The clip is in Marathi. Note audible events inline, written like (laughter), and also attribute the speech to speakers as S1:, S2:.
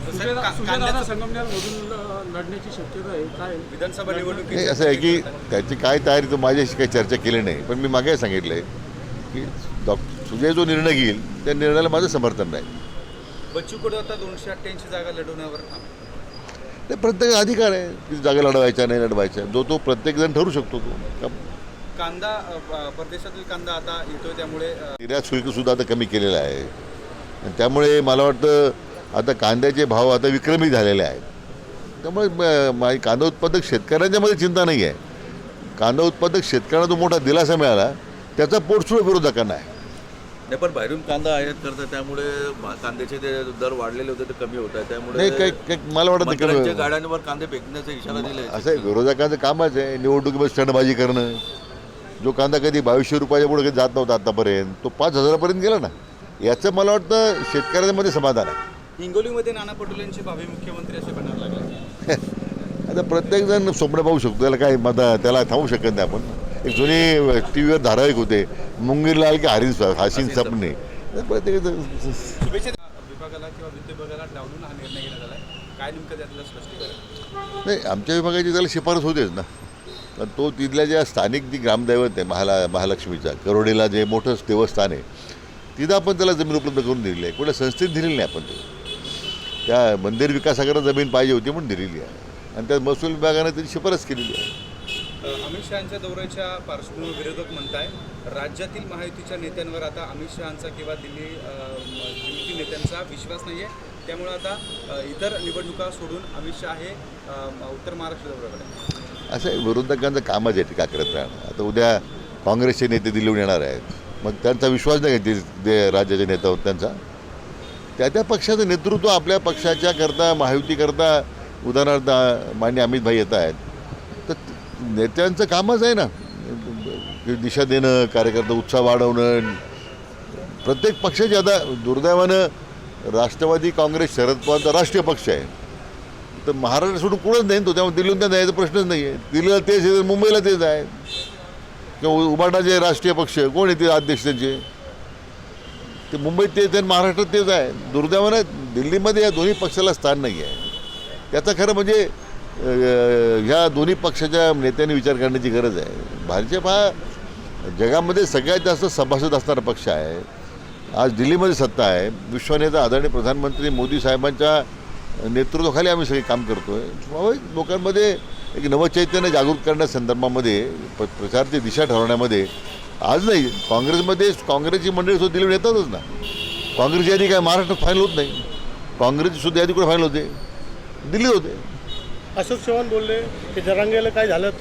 S1: सुजयदादा संगमनेरमधून अ, लढण्याची शक्यता आहे. काय?
S2: विधानसभा
S3: असं आहे की त्याची काय तयारी तर माझ्याशी काही चर्चा केली नाही. पण मी मागे सांगितलं आहे की डॉ सुजय जो निर्णय घेईल त्या निर्णयाला माझं समर्थन नाही.
S2: बच्चू कडू आता दोनशे अठ्ठ्याऐंशी जागा लढवण्यावर.
S3: ते प्रत्येक अधिकार आहे की जागा लढवायच्या नाही लढवायच्या. जो तो प्रत्येकजण ठरू शकतो तो.
S2: कांदा परदेशातील कांदा आता येतोय त्यामुळे
S3: निर्यात शुल्कसुद्धा आता कमी केलेलं आहे आणि त्यामुळे मला वाटतं आता कांद्याचे भाव आता विक्रमी झालेले आहेत. त्यामुळे कांदा उत्पादक शेतकऱ्यांच्यामध्ये चिंता नाही आहे. कांदा उत्पादक शेतकऱ्यांना जो मोठा दिलासा मिळाला त्याचा पोटसुळ विरोधकांना आहे.
S4: नाही पण बाहेरून कांदा आयात करतात त्यामुळे कांद्याचे जे दर वाढलेले होते ते कमी होत आहे त्यामुळे
S3: काही काही मला वाटत
S4: गाड्यांवर कांदे फेकण्याचा इशारा दिलाय.
S3: असं विरोधकांचं कामच आहे निवडणुकीमध्ये स्टंटबाजी करणं. जो कांदा कधी बावीसशे रुपयाच्या पुढे कधी जात नव्हता आतापर्यंत तो पाच हजारापर्यंत गेला ना. याचं मला वाटतं शेतकऱ्यांमध्ये समाधान आहे.
S2: हिंगोलीमध्ये नाना पटोलेंचे भावी मुख्यमंत्री असे बनायला लागले. (laughs)
S3: आता प्रत्येकजण स्वप्न पाहू शकतो त्याला काय मता त्याला थांबू शकत नाही आपण. एक जुनी टी व्हीवर धारावाहिक होते मुंगीरलाल की हरीन हसीन सपने.
S2: स्पष्टीकरण?
S3: नाही आमच्या विभागाची त्याला शिफारस होतेच ना. पण तो तिथल्या ज्या स्थानिक जी ग्रामदैवत आहे महाला महालक्ष्मीचा करोडीला जे मोठं देवस्थान आहे तिथं आपण त्याला जमीन उपलब्ध करून दिलेली आहे. कुठल्या संस्थेत दिलेली नाही आपण ते. त्या मंदिर विकासाकरता जमीन पाहिजे होती म्हणून दिलेली आहे. आणि त्या महसूल विभागाने त्याची शिफारस केलेली आहे.
S2: अमित शहाच्या दौऱ्याच्या पार्श्वभूमीवर विरोधक म्हणताय राज्यातील महायुतीच्या नेत्यांवर आता अमित शहाचा किंवा दिल्ली अ, दिल्लीतील नेत्यांचा विश्वास नाही आहे त्यामुळे आता इतर निवडणुका सोडून अमित शहा हे उत्तर महाराष्ट्र दौऱ्याकडे
S3: असं विरोधकांचं कामच आहे टीका करत राहणं. आता उद्या काँग्रेसचे नेते दिल्लीहून येणार आहेत. मग त्यांचा विश्वास नाही घेतील ते जे राज्याचे नेते होत त्यांचा. त्या त्या पक्षाचं नेतृत्व आपल्या पक्षाच्या करता महायुतीकरता उदाहरणार्थ मान्य अमितभाई येत आहेत. तर नेत्यांचं कामच आहे ना. दिशा देणं कार्यकर्ता उत्साह वाढवणं. प्रत्येक पक्षाची आता दुर्दैवानं राष्ट्रवादी काँग्रेस शरद पवारचा राष्ट्रीय पक्ष आहे. तर महाराष्ट्र सोडून कुठंच नाही तो. त्यामुळे दिल्लीहून त्या जायचा प्रश्नच नाही आहे दिल्लीला तेच आहे मुंबईला तेच आहे. किंवा उबाटाचे राष्ट्रीय पक्ष कोण आहे ते अध्यक्ष त्यांचे? ते मुंबईत तेच आहे आणि महाराष्ट्रात तेच आहे. दुर्दैवानं दिल्लीमध्ये या दोन्ही पक्षाला स्थान नाही आहे त्याचं खरं म्हणजे ह्या दोन्ही पक्षाच्या नेत्यांनी विचार करण्याची गरज आहे. भाजप हा जगामध्ये सगळ्यात जास्त सभासद असणारा पक्ष आहे. आज दिल्लीमध्ये सत्ता आहे. विश्वनेता आदरणीय प्रधानमंत्री मोदी साहेबांच्या नेतृत्वाखाली आम्ही सगळे काम करतो आहे स्वाभाविक लोकांमध्ये एक नवचैतन्य जागृत करण्यासंदर्भामध्ये प प्रचारची दिशा ठरवण्यामध्ये आज नाही काँग्रेसमध्ये काँग्रेसची मंडळी सुद्धा दिल्लीहून येतातच ना. काँग्रेसची यादी काय महाराष्ट्रात फायनल होत नाही. काँग्रेसची सुद्धा यादी कुठे फायनल होते? दिल्लीत होते.
S5: अशोक चव्हाण बोलले की जरांगेला काय झालं तर